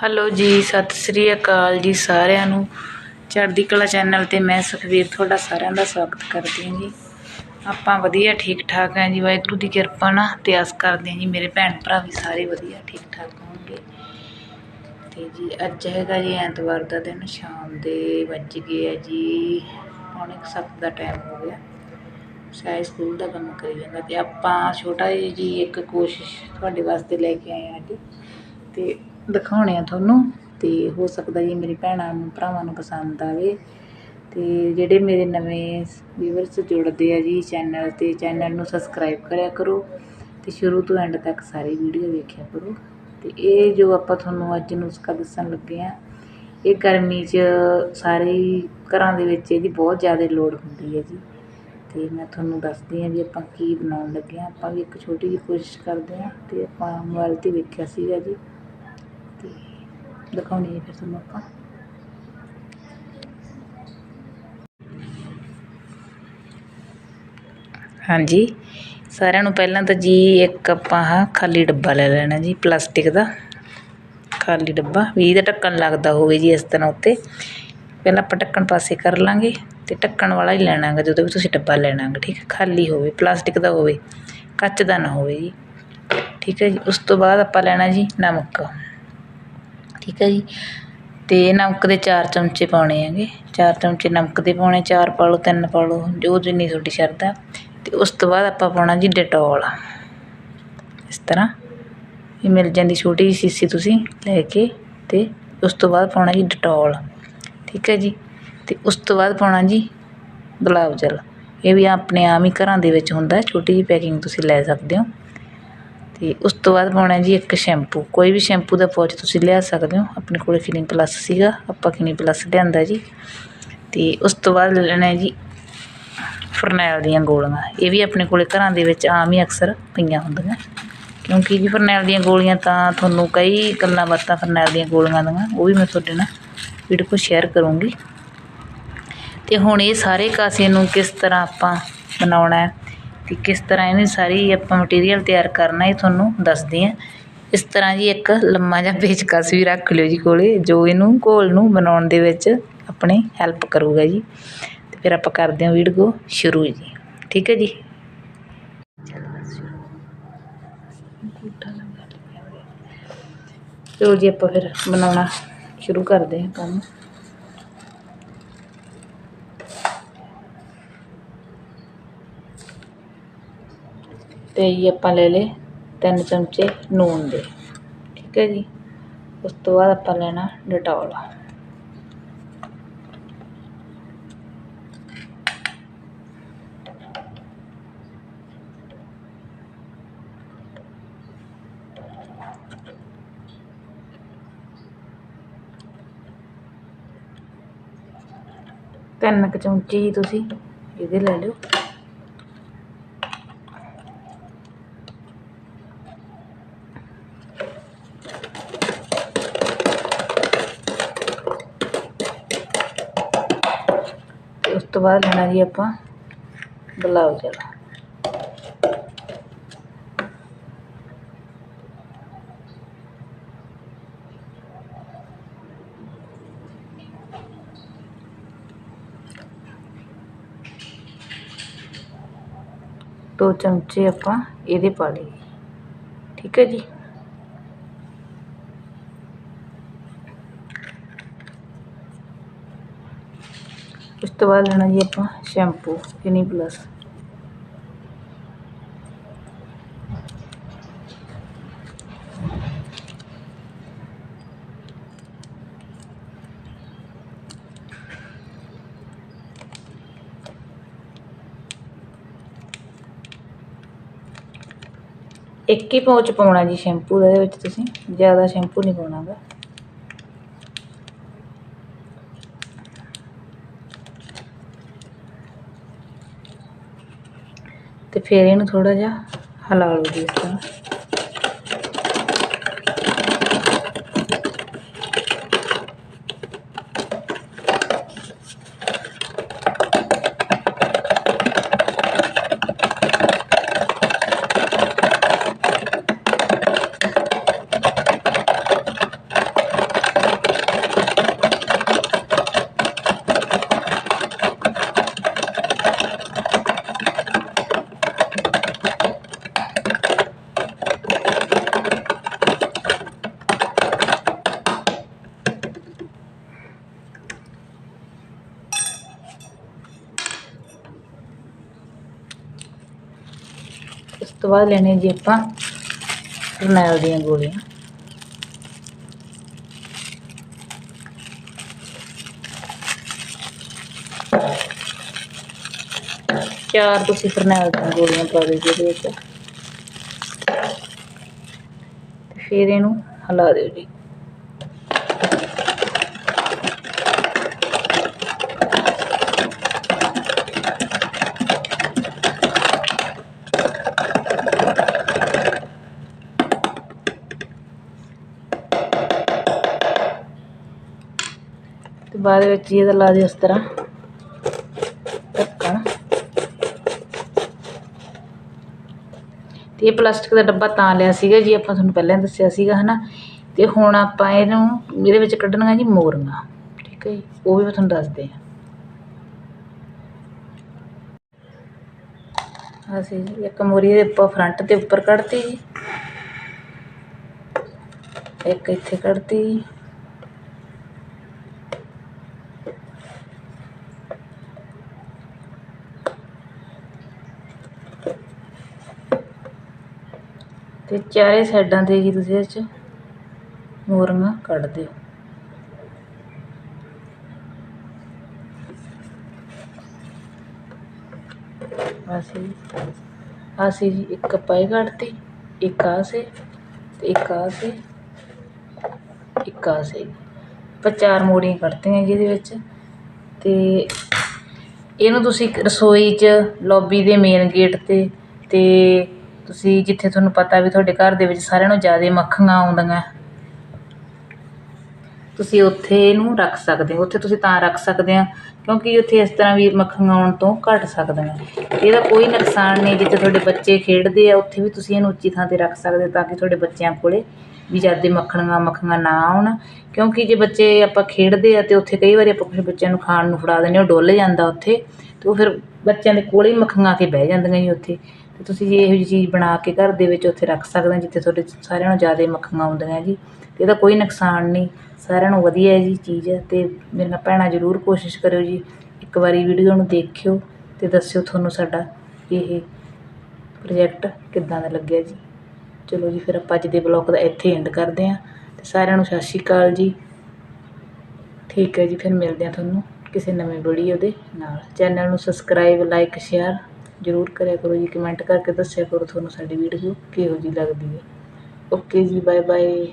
Hello ਜੀ, ਸਤਿ ਸ੍ਰੀ ਅਕਾਲ ਜੀ ਸਾਰਿਆਂ ਨੂੰ। ਚੜ੍ਹਦੀ ਕਲਾ ਚੈਨਲ ਤੇ ਮੈਂ ਸੁਖਵੀਰ ਤੁਹਾਡਾ ਸਾਰਿਆਂ ਦਾ ਸਵਾਗਤ ਕਰਦੀ ਹਾਂ ਜੀ। ਆਪਾਂ ਵਧੀਆ ਠੀਕ ਠਾਕ ਹਾਂ ਜੀ। ਵਾਹਿਗੁਰੂ ਦੀ ਕਿਰਪਾ ਨਾਲ ਤੇ ਆਸ ਕਰਦੇ ਹਾਂ ਜੀ। ਮੇਰੇ ਭੈਣ ਭਰਾ ਵੀ ਸਾਰੇ ਵਧੀਆ ਠੀਕ ਠਾਕ ਹੋਣਗੇ। ਤੇ ਜੀ, ਅੱਜ ਹੈਗਾ ਜੀ ਐਤਵਾਰ ਦਾ ਦਿਨ, ਸ਼ਾਮ ਦੇ ਵੱਜ ਗਏ ਆ ਜੀ, ਪੌਣੇ ਕੁ ਸੱਤ ਦਾ ਟਾਈਮ ਹੋ ਗਿਆ। ਸਾਇ ਸਕੂਲ ਦਾ ਕੰਮ ਕਰੀ ਜਾਂਦਾ। ਤੇ ਆਪਾਂ ਛੋਟਾ ਜਿਹਾ ਜੀ ਇੱਕ ਕੋਸ਼ਿਸ਼ ਤੁਹਾਡੇ ਵਾਸਤੇ ਲੈ ਕੇ ਆਏ ਹਾਂ ਜੀ। ਤੇ ਦਿਖਾਉਣੇ ਆ ਤੁਹਾਨੂੰ ਤੇ ਹੋ ਸਕਦਾ ਜੀ ਮੇਰੀ ਭੈਣਾਂ ਨੂੰ, ਭਰਾਵਾਂ ਨੂੰ ਪਸੰਦ ਆਵੇ ਤੇ ਜਿਹੜੇ ਮੇਰੇ ਨਵੇਂ ਵੀਵਰਸ ਜੁੜਦੇ ਆ ਜੀ ਚੈਨਲ ਤੇ ਚੈਨਲ ਨੂੰ ਸਬਸਕ੍ਰਾਈਬ ਕਰਿਆ ਕਰੋ ਤੇ ਸ਼ੁਰੂ ਤੋਂ ਐਂਡ ਤੱਕ ਸਾਰੀ ਵੀਡੀਓ ਵੇਖਿਆ ਕਰੋ ਤੇ ਇਹ ਜੋ ਆਪਾਂ ਤੁਹਾਨੂੰ ਅੱਜ ਨੁਸਖਾ ਦੱਸਣ ਲੱਗੇ ਆ, ਇਹ ਗਰਮੀ 'ਚ ਸਾਰੇ ਘਰਾਂ ਦੇ ਵਿੱਚ ਇਹਦੀ ਬਹੁਤ ਜ਼ਿਆਦਾ ਲੋੜ ਹੁੰਦੀ ਹੈ ਜੀ ਤੇ ਮੈਂ ਤੁਹਾਨੂੰ ਦੱਸਦੀ ਹਾਂ ਵੀ ਆਪਾਂ ਕੀ ਬਣਾਉਣ ਲੱਗੇ ਹਾਂ ਆਪਾਂ ਵੀ ਇੱਕ ਛੋਟੀ ਜਿਹੀ ਕੋਸ਼ਿਸ਼ ਕਰਦੇ ਹਾਂ ਤੇ ਆਪਾਂ ਮੋਬਾਈਲ 'ਤੇ ਵੇਖਿਆ ਸੀਗਾ ਜੀ। ਤੇ ਦਿਖਾਉਣੀ ਹੈ ਫਿਰ ਤੁਹਾਨੂੰ ਆਪਾਂ। ਹਾਂਜੀ, ਸਾਰਿਆਂ ਨੂੰ ਪਹਿਲਾਂ ਤਾਂ ਜੀ ਇੱਕ ਆਪਾਂ ਆਹ ਖਾਲੀ ਡੱਬਾ ਲੈ ਲੈਣਾ ਜੀ, ਪਲਾਸਟਿਕ ਦਾ। ਖਾਲੀ ਡੱਬਾ ਵੀ ਇਹਦਾ ਢੱਕਣ ਲੱਗਦਾ ਹੋਵੇ ਜੀ ਇਸ ਤਰ੍ਹਾਂ ਉੱਤੇ। ਪਹਿਲਾਂ ਆਪਾਂ ਢੱਕਣ ਪਾਸੇ ਕਰ ਲਾਂਗੇ ਤੇ ਢੱਕਣ ਵਾਲਾ ਹੀ ਲੈਣਾ ਗਾ ਜਦੋਂ ਵੀ ਤੁਸੀਂ ਡੱਬਾ ਲੈਣਾ ਗਾ ਠੀਕ ਹੈ। ਖਾਲੀ ਹੋਵੇ, ਪਲਾਸਟਿਕ ਦਾ ਹੋਵੇ, ਕੱਚ ਦਾ ਨਾ ਹੋਵੇ ਜੀ। ਠੀਕ ਹੈ ਜੀ, ਉਸ ਤੋਂ ਬਾਅਦ ਆਪਾਂ ਲੈਣਾ ਜੀ ਨਮਕ। ਠੀਕ ਹੈ ਜੀ। ਅਤੇ ਨਮਕ ਦੇ ਚਾਰ ਚਮਚੇ ਪਾਉਣੇ ਹੈਗੇ। ਚਾਰ ਚਮਚੇ ਨਮਕ ਦੇ ਪਾਉਣੇ, ਚਾਰ ਪਾ ਲਓ, ਤਿੰਨ ਪਾ ਲਓ, ਜੋ ਜਿੰਨੀ ਤੁਹਾਡੀ ਸ਼ਰਧਾ। ਅਤੇ ਉਸ ਤੋਂ ਬਾਅਦ ਆਪਾਂ ਪਾਉਣਾ ਜੀ ਡਟੋਲ। ਇਸ ਤਰ੍ਹਾਂ ਇਹ ਮਿਲ ਜਾਂਦੀ ਛੋਟੀ ਜਿਹੀ ਸੀਸੀ ਤੁਸੀਂ ਲੈ ਕੇ ਅਤੇ ਉਸ ਤੋਂ ਬਾਅਦ ਪਾਉਣਾ ਜੀ ਡਟੋਲ। ਠੀਕ ਹੈ ਜੀ। ਅਤੇ ਉਸ ਤੋਂ ਬਾਅਦ ਪਾਉਣਾ ਜੀ ਗੁਲਾਬ ਜਲ। ਇਹ ਵੀ ਆਪਣੇ ਆਮ ਹੀ ਘਰਾਂ ਦੇ ਵਿੱਚ ਹੁੰਦਾ, ਛੋਟੀ ਜਿਹੀ ਪੈਕਿੰਗ ਤੁਸੀਂ ਲੈ ਸਕਦੇ ਹੋ। ਅਤੇ ਉਸ ਤੋਂ ਬਾਅਦ ਪਾਉਣਾ ਜੀ ਇੱਕ ਸ਼ੈਂਪੂ। ਕੋਈ ਵੀ ਸ਼ੈਂਪੂ ਦਾ ਪਾਊਚ ਤੁਸੀਂ ਲਿਆ ਸਕਦੇ ਹੋ। ਆਪਣੇ ਕੋਲ ਕਲੀਨ ਪਲੱਸ ਸੀਗਾ। ਆਪਾਂ ਕਲੀਨ ਪਲੱਸ ਲਿਆਂਦਾ ਜੀ। ਅਤੇ ਉਸ ਤੋਂ ਬਾਅਦ ਲੈਣਾ ਜੀ ਫਰਨੈਲ ਦੀਆਂ ਗੋਲੀਆਂ। ਇਹ ਵੀ ਆਪਣੇ ਕੋਲ ਘਰਾਂ ਦੇ ਵਿੱਚ ਆਮ ਹੀ ਅਕਸਰ ਪਈਆਂ ਹੁੰਦੀਆਂ। ਕਿਉਂਕਿ ਜੀ ਫਰਨੈਲ ਦੀਆਂ ਗੋਲੀਆਂ ਤਾਂ ਤੁਹਾਨੂੰ ਕਈ ਗੱਲਾਂ ਬਾਤਾਂ ਫਰਨੈਲ ਦੀਆਂ ਗੋਲੀਆਂ ਦੀਆਂ, ਉਹ ਵੀ ਮੈਂ ਤੁਹਾਡੇ ਨਾਲ ਵੀਡੀਓ ਕੋ ਸ਼ੇਅਰ ਕਰੂੰਗੀ। ਤੇ ਹੁਣ ਇਹ ਸਾਰੇ ਕਾਸੇ ਨੂੰ ਕਿਸ ਤਰ੍ਹਾਂ ਆਪਾਂ ਬਣਾਉਣਾ ਹੈ? ਅਤੇ ਕਿਸ ਤਰ੍ਹਾਂ ਇਹਨੂੰ ਸਾਰੀ ਆਪਾਂ ਮਟੀਰੀਅਲ ਤਿਆਰ ਕਰਨਾ ਇਹ ਤੁਹਾਨੂੰ ਦੱਸਦੇ ਹਾਂ। ਇਸ ਤਰ੍ਹਾਂ ਜੀ ਇੱਕ ਲੰਮਾ ਜਿਹਾ ਪੇਚਕਸ ਵੀ ਰੱਖ ਲਿਓ ਜੀ ਕੋਲੇ, ਜੋ ਇਹਨੂੰ ਘੋਲ ਨੂੰ ਬਣਾਉਣ ਦੇ ਵਿੱਚ ਆਪਣੇ ਹੈਲਪ ਕਰੂਗਾ ਜੀ। ਅਤੇ ਫਿਰ ਆਪਾਂ ਕਰਦੇ ਹਾਂ ਵੀਡੀਓ ਸ਼ੁਰੂ ਜੀ। ਠੀਕ ਹੈ ਜੀ? ਚਲੋ ਜੀ ਆਪਾਂ ਫਿਰ ਬਣਾਉਣਾ ਸ਼ੁਰੂ ਕਰਦੇ ਹਾਂ ਕੰਮ। ਤੇ ਜੀ ਆਪਾਂ ਲੈ ਲਏ ਤਿੰਨ ਚਮਚੇ ਨੂਨ ਦੇ, ਠੀਕ ਹੈ ਜੀ। ਉਸ ਤੋਂ ਬਾਅਦ ਆਪਾਂ ਲੈਣਾ ਡਟੋਲ। ਤਿੰਨ ਕੁ ਚਮਚੇ ਹੀ ਤੁਸੀਂ ਇਹਦੇ ਲੈ ਲਿਓ। ਤੇ ਉਸ ਤੋਂ ਬਾਅਦ ਲੈਣਾ ਜੀ ਆਪਾਂ ਗੁਲਾਬ ਜਲ ਦੋ ਚਮਚੇ ਆਪਾਂ ਇਹਦੇ ਪਾ ਲਏ। ਠੀਕ ਹੈ ਜੀ ਉਸ ਤੋਂ ਬਾਅਦ ਲੈਣਾ ਜੀ ਆਪਾਂ ਸ਼ੈਂਪੂ ਕਿਨੀ ਪਲੱਸ ਇੱਕ ਹੀ ਪਾਉਚ ਪਾਉਣਾ ਜੀ ਸ਼ੈਂਪੂ ਦਾ ਇਹਦੇ ਵਿੱਚ ਤੁਸੀਂ ਜ਼ਿਆਦਾ ਸ਼ੈਂਪੂ ਨਹੀਂ ਪਾਉਣਾ ਤੇ ਫਿਰ ਇਹਨੂੰ ਥੋੜਾ ਜਿਹਾ ਹਿਲਾ ਲਓ ਜੀ ਇਸ ਤਰ੍ਹਾਂ। ਤੋਂ ਬਾਅਦ ਲੈਣੇ ਜੀ ਆਪਾਂ ਫਰਨੈਲ ਦੀਆਂ ਗੋਲੀਆਂ। ਚਾਰ ਤੁਸੀਂ ਫਰਨੈਲ ਦੀਆਂ ਗੋਲੀਆਂ ਪਾ ਦਿਓ ਜੀ ਵਿੱਚ। ਫਿਰ ਇਹਨੂੰ ਹਿਲਾ ਦਿਓ ਜੀ। ਬਾਅਦ ਵਿੱਚ ਜੀ ਇਹਦਾ ਲਾ ਦਿਓ ਇਸ ਤਰ੍ਹਾਂ। ਢੱਕਣ ਤੇ ਇਹ ਪਲਾਸਟਿਕ ਦਾ ਡੱਬਾ ਤਾਂ ਲਿਆ ਸੀਗਾ ਜੀ, ਆਪਾਂ ਤੁਹਾਨੂੰ ਪਹਿਲਾਂ ਦੱਸਿਆ ਸੀਗਾ, ਹਨਾ। ਤੇ ਹੁਣ ਆਪਾਂ ਇਹਨੂੰ, ਇਹਦੇ ਵਿੱਚ ਕੱਢਣੀਆਂ ਜੀ ਮੋਰੀਆਂ ਠੀਕ ਹੈ ਜੀ, ਉਹ ਵੀ ਮੈਂ ਤੁਹਾਨੂੰ ਦੱਸਦੇ ਹਾਂ। ਅਸੀਂ ਇੱਕ ਮੋਰੀ ਦੇ ਉੱਪਰ ਫਰੰਟ ਤੇ ਉੱਪਰ ਕੱਢਤੀ ਜੀ। ਇੱਕ ਇੱਥੇ ਕੱਢਤੀ ਤੇ ਚਾਰੇ ਸਾਈਡਾਂ ਤੇ ਜੀ ਤੁਸੀਂ ਇਹ 'ਚ ਮੋਰੀਆਂ ਕੱਢ ਦਿਓ। ਅਸੀਂ ਅਸੀਂ ਜੀ। ਇੱਕ ਪਾਈ ਕੱਢਤੀ, ਇੱਕ ਆ ਸੇ, ਤੇ ਇੱਕ ਆ ਸੇ, ਇੱਕ ਆ ਸੇ। ਆਪਾਂ ਚਾਰ ਮੋੜੀਆਂ ਕੱਢਤੀਆਂ ਜੀ ਇਹਦੇ ਵਿੱਚ। ਤੇ ਇਹਨੂੰ ਤੁਸੀਂ ਰਸੋਈ 'ਚ ਲੌਬੀ ਦੇ ਮੇਨ ਗੇਟ 'ਤੇ, ਤੇ ਤੁਸੀਂ ਜਿੱਥੇ ਤੁਹਾਨੂੰ ਪਤਾ ਵੀ ਤੁਹਾਡੇ ਘਰ ਦੇ ਵਿੱਚ ਸਾਰਿਆਂ ਨੂੰ ਜ਼ਿਆਦਾ ਮੱਖੀਆਂ ਆਉਂਦੀਆਂ। ਤੁਸੀਂ ਉੱਥੇ ਇਹਨੂੰ ਰੱਖ ਸਕਦੇ ਹੋ, ਉੱਥੇ ਤੁਸੀਂ ਤਾਂ ਰੱਖ ਸਕਦੇ ਆ, ਕਿਉਂਕਿ ਉੱਥੇ ਇਸ ਤਰ੍ਹਾਂ ਵੀ ਮੱਖੀਆਂ ਆਉਣ ਤੋਂ ਘੱਟ ਸਕਦੀਆਂ। ਇਹਦਾ ਕੋਈ ਨੁਕਸਾਨ ਨਹੀਂ, ਜਿੱਥੇ ਤੁਹਾਡੇ ਬੱਚੇ ਖੇਡਦੇ ਆ, ਉੱਥੇ ਵੀ ਤੁਸੀਂ ਇਹਨੂੰ ਉੱਚੀ ਥਾਂ 'ਤੇ ਰੱਖ ਸਕਦੇ ਹੋ, ਤਾਂ ਕਿ ਤੁਹਾਡੇ ਬੱਚਿਆਂ ਕੋਲੇ ਵੀ ਜ਼ਿਆਦਾ ਮੱਖਣੀਆਂ ਮੱਖੀਆਂ ਨਾ ਆਉਣ। ਕਿਉਂਕਿ ਜੇ ਬੱਚੇ ਆਪਾਂ ਖੇਡਦੇ ਆ ਤੇ ਉੱਥੇ ਕਈ ਵਾਰੀ ਆਪਾਂ ਕੁਛ ਬੱਚਿਆਂ ਨੂੰ ਖਾਣ ਨੂੰ ਫੜਾ ਦਿੰਦੇ ਉਹ ਡੁੱਲ ਜਾਂਦਾ ਉੱਥੇ, ਤੇ ਉਹ ਫਿਰ ਬੱਚਿਆਂ ਦੇ ਕੋਲੇ ਹੀ ਮੱਖੀਆਂ ਆ ਕੇ ਬਹਿ ਜਾਂਦੀਆਂ ਜੀ ਉੱਥੇ। ਤੁਸੀਂ ਜੇ ਇਹੋ ਜਿਹੀ ਚੀਜ਼ ਬਣਾ ਕੇ ਘਰ ਦੇ ਵਿੱਚ ਉੱਥੇ ਰੱਖ ਸਕਦੇ ਜਿੱਥੇ ਤੁਹਾਡੇ ਸਾਰਿਆਂ ਨੂੰ ਜ਼ਿਆਦਾ ਮੱਖੀਆਂ ਆਉਂਦੀਆਂ ਜੀ। ਤੇ ਇਹਦਾ ਕੋਈ ਨੁਕਸਾਨ ਨਹੀਂ, ਸਾਰਿਆਂ ਨੂੰ ਵਧੀਆ ਜੀ ਚੀਜ਼ ਅਤੇ ਮੇਰੀਆਂ ਭੈਣਾਂ ਜ਼ਰੂਰ ਕੋਸ਼ਿਸ਼ ਕਰਿਓ ਜੀ, ਇੱਕ ਵਾਰੀ ਵੀਡੀਓ ਨੂੰ ਦੇਖਿਓ ਅਤੇ ਦੱਸਿਓ ਤੁਹਾਨੂੰ ਸਾਡਾ ਇਹ ਪ੍ਰੋਜੈਕਟ ਕਿੱਦਾਂ ਦਾ ਲੱਗਿਆ ਜੀ। ਚਲੋ ਜੀ, ਫਿਰ ਆਪਾਂ ਅੱਜ ਦੇ ਬਲੌਗ ਦਾ ਇੱਥੇ ਐਂਡ ਕਰਦੇ ਹਾਂ ਅਤੇ ਸਾਰਿਆਂ ਨੂੰ ਸਤਿ ਸ਼੍ਰੀ ਅਕਾਲ ਜੀ। ਠੀਕ ਹੈ ਜੀ, ਫਿਰ ਮਿਲਦੇ ਹਾਂ ਤੁਹਾਨੂੰ ਕਿਸੇ ਨਵੇਂ ਵੀਡੀਓ ਦੇ ਨਾਲ। ਚੈਨਲ ਨੂੰ ਸਬਸਕ੍ਰਾਈਬ ਲਾਈਕ ਸ਼ੇਅਰ ਜ਼ਰੂਰ ਕਰਿਆ ਕਰੋ ਜੀ ਕਮੈਂਟ ਕਰਕੇ ਦੱਸਿਆ ਕਰੋ, ਤੁਹਾਨੂੰ ਸਾਡੀ ਵੀਡੀਓ ਕਿਹੋ ਜਿਹੀ ਲੱਗਦੀ ਹੈ। ਓਕੇ ਜੀ ਬਾਏ ਬਾਏ